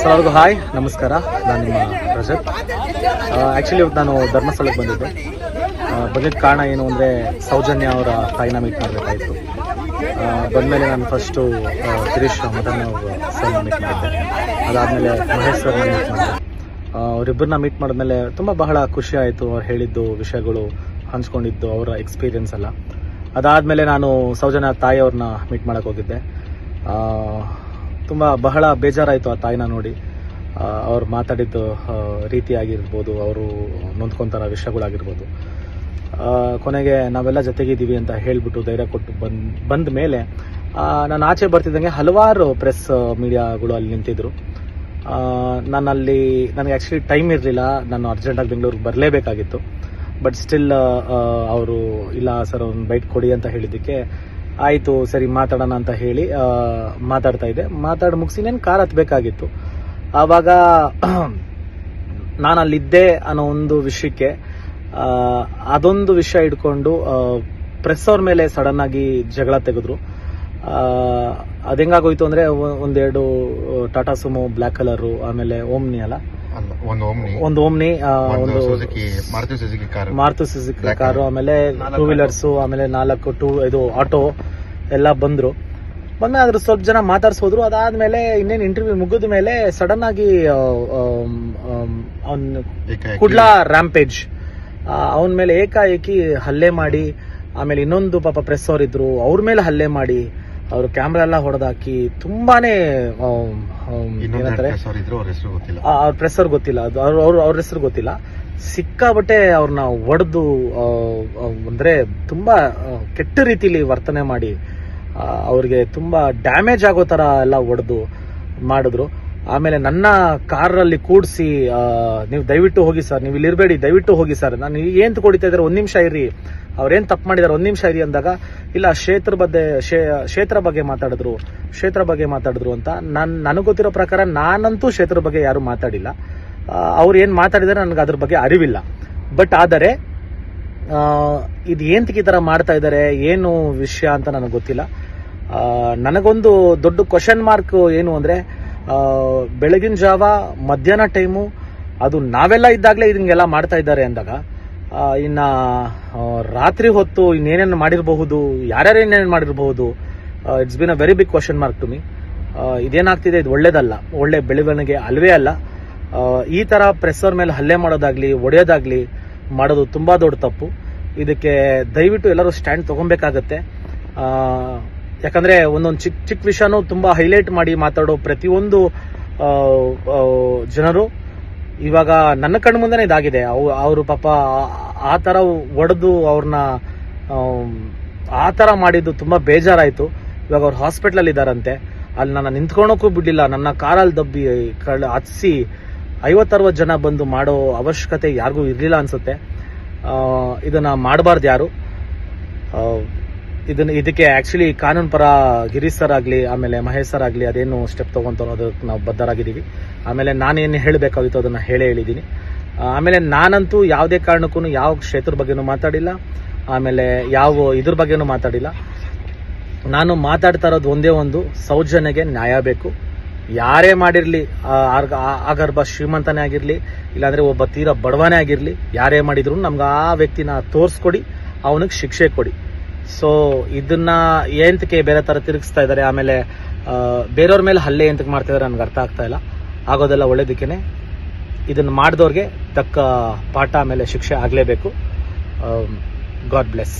Sir ಅವ್ರಿಗೂ hi, ನಮಸ್ಕಾರ. ನಾನು ನಿಮ್ಮ ರಜತ್. ಆ್ಯಕ್ಚುಲಿ ಇವತ್ತು ನಾನು ಧರ್ಮಸ್ಥಳಕ್ಕೆ ಬಂದಿದ್ದೆ. ಬಂದಿದ್ದ ಕಾರಣ ಏನು ಅಂದರೆ ಸೌಜನ್ಯ ಅವರ ತಾಯಿನ ಮೀಟ್ ಮಾಡಬೇಕಾಯಿತು. ಬಂದಮೇಲೆ ನಾನು ಫಸ್ಟು ಗಿರೀಶ್ ಮದನ್ ಅವರ ಸರ್ನ ಮೀಟ್ ಮಾಡಿದ್ದೆ. ಅದಾದಮೇಲೆ ಮಹೇಶ್ ಸರ್ನ ಮೀಟ್ ಮಾಡಿದೆ ಅವರಿಬ್ಬರನ್ನ ಮೀಟ್ ಮಾಡಿದ್ಮೇಲೆ ತುಂಬ ಬಹಳ ಖುಷಿ ಆಯಿತು ಅವ್ರು ಹೇಳಿದ್ದು ವಿಷಯಗಳು, ಹಂಚ್ಕೊಂಡಿದ್ದು ಅವರ ಎಕ್ಸ್ಪೀರಿಯನ್ಸ್ ಎಲ್ಲ. ಅದಾದಮೇಲೆ ನಾನು ಸೌಜನ್ಯ ತಾಯಿಯವ್ರನ್ನ ಮೀಟ್ ಮಾಡೋಕ್ಕೆ ಹೋಗಿದ್ದೆ. ತುಂಬ ಬಹಳ ಬೇಜಾರಾಯಿತು ಆ ತಾಯಿನ ನೋಡಿ. ಅವ್ರು ಮಾತಾಡಿದ್ದು ರೀತಿಯಾಗಿರ್ಬೋದು, ಅವರು ನೊಂದ್ಕೊಂತಾರ ವಿಷಯಗಳಾಗಿರ್ಬೋದು. ಕೊನೆಗೆ ನಾವೆಲ್ಲ ಜೊತೆಗಿದ್ದೀವಿ ಅಂತ ಹೇಳಿಬಿಟ್ಟು ಧೈರ್ಯ ಕೊಟ್ಟು ಬಂದ್, ಬಂದ ಮೇಲೆ ನಾನು ಆಚೆ ಬರ್ತಿದ್ದಂಗೆ ಹಲವಾರು ಪ್ರೆಸ್ ಮೀಡಿಯಾಗಳು ಅಲ್ಲಿ ನಿಂತಿದ್ರು. ನಾನು ಅಲ್ಲಿ ನನಗೆ ಆ್ಯಕ್ಚುಲಿ ಟೈಮ್ ಇರಲಿಲ್ಲ. ನಾನು ಅರ್ಜೆಂಟಾಗಿ ಬೆಂಗಳೂರಿಗೆ ಬರಲೇಬೇಕಾಗಿತ್ತು. ಬಟ್ ಸ್ಟಿಲ್ ಅವರು, ಇಲ್ಲ, ಸರ್ ಒಂದು ಬೈಟ್ ಕೊಡಿ ಅಂತ ಹೇಳಿದ್ದಕ್ಕೆ ಆಯಿತು, ಸರಿ, ಮಾತಾಡೋಣ ಅಂತ ಹೇಳಿ ಮಾತಾಡ್ತಾ ಇದ್ದೆ. ಮಾತಾಡಿ ಮುಗಿಸಿ ನಾನು ಕಾರ್ ಹತ್ಬೇಕಾಗಿತ್ತು ಆವಾಗ ನಾನು ಅಲ್ಲಿದ್ದೆ ಅನ್ನೋ ಒಂದು ವಿಷಯಕ್ಕೆ ಅದೊಂದು ವಿಷಯ ಇಟ್ಕೊಂಡು ಪ್ರೆಸ್ ಅವ್ರ ಮೇಲೆ ಸಡನ್ ಆಗಿ ಜಗಳ ತೆಗೆದ್ರು. ಅದ್ ಹೆಂಗಾಗೋಯ್ತು ಅಂದ್ರೆ, ಒಂದೆರಡು ಟಾಟಾ ಸುಮೋ ಬ್ಲ್ಯಾಕ್ ಕಲರು ಆಮೇಲೆ ಓಮ್ನಿ ಅಲ್ಲ. ಅಲ್ಲ ಒಂದು ಓಮ್ನಿ ಒಂದು ಓಮ್ನಿ ಒಂದು Suzuki Maruti Suzuki car Maruti Suzuki car ಆಮೇಲೆ ಟೂ ವೀಲರ್ಸ್ ಆಮೇಲೆ ನಾಲ್ಕು ಟೂ ಇದು ಆಟೋ ಎಲ್ಲ ಬಂದ್ರು. ಬಂದ್ಮೇಲೆ ಅದ್ರ ಸ್ವಲ್ಪ ಜನ ಮಾತಾಡ್ಸೋದ್ರು ಅದಾದ್ಮೇಲೆ ಇನ್ನೇನು ಇಂಟರ್ವ್ಯೂ ಮುಗಿದ ಮೇಲೆ ಸಡನ್ ಆಗಿ ಅವನ್ ಕುಡ್ಲಾ ರ್ಯಾಂಪೇಜ್ ಅವನ ಮೇಲೆ ಏಕಾಏಕಿ ಹಲ್ಲೆ ಮಾಡಿ ಆಮೇಲೆ ಇನ್ನೊಂದು ಪಾಪ ಪ್ರೆಸ್ ಅವ್ರಿದ್ರು ಅವ್ರ ಮೇಲೆ ಹಲ್ಲೆ ಮಾಡಿ ಅವರು ಕ್ಯಾಮ್ರಾ ಎಲ್ಲ ಹೊಡೆದಾಕಿ ತುಂಬಾನೇ ಏನಂತಾರೆ? ಅವ್ರ ಹೆಸರು ಗೊತ್ತಿಲ್ಲ. ಆ- ಅವ್ರ ಪ್ರೆಸರ್ ಗೊತ್ತಿಲ್ಲ. ಅದು ಅವ್ರ ಅವ್ರ ಹೆಸರು ಗೊತ್ತಿಲ್ಲ. ಸಿಕ್ಕಾಬಟ್ಟೆ ಅವ್ರನ್ನ ಒಡೆದು ಅಂದ್ರೆ ತುಂಬಾ ಕೆಟ್ಟ ರೀತಿಲಿ ವರ್ತನೆ ಮಾಡಿ ಅವ್ರಿಗೆ ತುಂಬಾ ಡ್ಯಾಮೇಜ್ ಆಗೋ ತರ ಎಲ್ಲ ಒಡೆದು ಮಾಡಿದ್ರು. ಆಮೇಲೆ ನನ್ನ ಕಾರಲ್ಲಿ ಕೂಡಿಸಿ ನೀವು ದಯವಿಟ್ಟು ಹೋಗಿ ಸರ್, ನೀವು ಇಲ್ಲಿ ಇರಬೇಡಿ, ದಯವಿಟ್ಟು ಹೋಗಿ ಸರ್. ನಾನು ಏನು ಕೊಡಿತಾ ಇದ್ದಾರೆ, ಒಂದು ನಿಮಿಷ ಇರಿ ಅವ್ರೇನು ತಪ್ಪು ಮಾಡಿದಾರೆ ಒಂದು ನಿಮಿಷ ಇರಿ ಅಂದಾಗ, ಇಲ್ಲ, ಕ್ಷೇತ್ರ ಬಗ್ಗೆ, ಕ್ಷೇ- ಕ್ಷೇತ್ರ ಬಗ್ಗೆ ಮಾತಾಡಿದ್ರು, ಕ್ಷೇತ್ರ ಬಗ್ಗೆ ಮಾತಾಡಿದ್ರು ಅಂತ ನನ್, ನನಗೆ ಗೊತ್ತಿರೋ ಪ್ರಕಾರ ನಾನಂತೂ ಕ್ಷೇತ್ರ ಬಗ್ಗೆ ಯಾರು ಮಾತಾಡಿಲ್ಲ. ಅವ್ರು ಏನು ಮಾತಾಡಿದಾರೆ ನನಗೆ ಅದ್ರ ಬಗ್ಗೆ ಅರಿವಿಲ್ಲ. ಬಟ್ ಆದರೆ ಇದು ಏಂತಕ್ಕೆ ಈ ಥರ ಮಾಡ್ತಾ ಇದ್ದಾರೆ, ಏನು ವಿಷಯ ಅಂತ ನನಗೆ ಗೊತ್ತಿಲ್ಲ. ನನಗೊಂದು ದೊಡ್ಡ ಕ್ವಶನ್ ಮಾರ್ಕ್ ಏನು ಅಂದ್ರೆ ಬೆಳಗಿನ ಜಾವ, ಮಧ್ಯಾಹ್ನ ಟೈಮು, ಅದು ನಾವೆಲ್ಲ ಇದ್ದಾಗಲೇ ಇದಂಗೆಲ್ಲ ಮಾಡ್ತಾ ಇದ್ದಾರೆ ಅಂದಾಗ ಇನ್ನು ರಾತ್ರಿ ಹೊತ್ತು ಇನ್ನೇನೇನು ಮಾಡಿರಬಹುದು, ಯಾರ್ಯಾರು ಏನೇನು ಮಾಡಿರಬಹುದು it's been a very big question mark to me ಇದೇನಾಗ್ತಿದೆ, ಇದು ಒಳ್ಳೇದಲ್ಲ. ಒಳ್ಳೆ ಬೆಳವಣಿಗೆ ಅಲ್ವೇ ಅಲ್ಲ. ಈ ಥರ ಪ್ರೆಸ್ಸರ್ ಮೇಲೆ ಹಲ್ಲೆ ಮಾಡೋದಾಗ್ಲಿ, ಒಡೆಯೋದಾಗ್ಲಿ ಮಾಡೋದು ತುಂಬ ದೊಡ್ಡ ತಪ್ಪು. ಇದಕ್ಕೆ ದಯವಿಟ್ಟು ಎಲ್ಲರೂ ಸ್ಟ್ಯಾಂಡ್ ತಗೊಬೇಕಾಗತ್ತೆ. ಯಾಕಂದ್ರೆ ಒಂದೊಂದು ಚಿಕ್ಕ ಚಿಕ್ಕ ವಿಷಯನೂ ತುಂಬಾ ಹೈಲೈಟ್ ಮಾಡಿ ಮಾತಾಡೋ ಪ್ರತಿಯೊಂದು ಜನರು ಇವಾಗ ನನ್ನ ಕಣ್ಣು ಮುಂದೆ ಇದಾಗಿದೆ. ಅವರು ಪಾಪ ಆ- ತರ ಒಡೆದು ಅವ್ರನ್ನ ಆ ತರ ಮಾಡಿದ್ದು ತುಂಬಾ ಬೇಜಾರಾಯ್ತು. ಇವಾಗ ಅವ್ರು ಹಾಸ್ಪಿಟ್ಲಲ್ಲಿ ಇದಾರಂತೆ. ಅಲ್ಲಿ ನನ್ನ ನಿಂತ್ಕೊಳಕ್ಕೂ ಬಿಡ್ಲಿಲ್ಲ. ನನ್ನ ಕಾರಲ್ಲಿ ದಬ್ಬಿ, ಕಳ್, ಹತ್ಸಿ ಐವತ್ತರವತ್ತು ಜನ ಬಂದು ಮಾಡೋ ಅವಶ್ಯಕತೆ ಯಾರಿಗೂ ಇರಲಿಲ್ಲ ಅನ್ಸುತ್ತೆ. ಇದನ್ನ ಮಾಡಬಾರ್ದು ಯಾರು. ಇದನ್ನ ಇದಕ್ಕೆ ಆಕ್ಚುಲಿ ಕಾನೂನು ಪರ ಗಿರೀಶ್ ಸರ್ ಆಗ್ಲಿ, ಆಮೇಲೆ ಮಹೇಶ್ ಸರ್ ಆಗ್ಲಿ ಅದೇನು ಸ್ಟೆಪ್ ತಗೊಂತಾರೋ ಅದಕ್ಕೆ ನಾವು ಬದ್ಧರಾಗಿದ್ದೀವಿ. ಆಮೇಲೆ ನಾನೇನು ಹೇಳಬೇಕಾಗಿತ್ತು ಅದನ್ನ ಹೇಳೇ ಹೇಳಿದ್ದೀನಿ. ಆಮೇಲೆ ನಾನಂತೂ ಯಾವುದೇ ಕಾರಣಕ್ಕೂ ಯಾವ ಕ್ಷೇತ್ರದ ಬಗ್ಗೆನೂ ಮಾತಾಡಿಲ್ಲ. ಆಮೇಲೆ ಯಾವ ಇದ್ರ ಬಗ್ಗೆನೂ ಮಾತಾಡಿಲ್ಲ. ನಾನು ಮಾತಾಡ್ತಾ ಇರೋದು ಒಂದೇ ಒಂದು, ಸೌಜನ್ಯಗೆ ನ್ಯಾಯ ಬೇಕು. ಯಾರೇ ಮಾಡಿರಲಿ ಆಗರ್ಭ ಶ್ರೀಮಂತನೇ ಆಗಿರಲಿ, ಇಲ್ಲಾಂದ್ರೆ ಒಬ್ಬ ತೀರಾ ಬಡವನೇ ಆಗಿರಲಿ, ಯಾರೇ ಮಾಡಿದ್ರು ನಮ್ಗೆ ಆ ವ್ಯಕ್ತಿನ ತೋರಿಸ್ಕೊಡಿ, ಅವನಿಗೆ ಶಿಕ್ಷೆ ಕೊಡಿ. ಸೊ ಇದನ್ನ ಏಂತಕ್ಕೆ ಬೇರೆ ತರ ತಿರುಗಿಸ್ತಾ ಇದ್ದಾರೆ? ಆಮೇಲೆ ಬೇರೆಯವ್ರ ಮೇಲೆ ಹಲ್ಲೆ ಎಂತಕ್ಕೆ ಮಾಡ್ತಾ ಇದಾರೆ ನನಗೆ ಅರ್ಥ ಆಗ್ತಾ ಇಲ್ಲ. ಆಗೋದೆಲ್ಲ ಒಳ್ಳೇದಕ್ಕೇನೆ ಇದನ್ನ ಮಾಡಿದವ್ರಿಗೆ ತಕ್ಕ ಪಾಠ, ಆಮೇಲೆ ಶಿಕ್ಷೆ ಆಗಲೇಬೇಕು. God bless.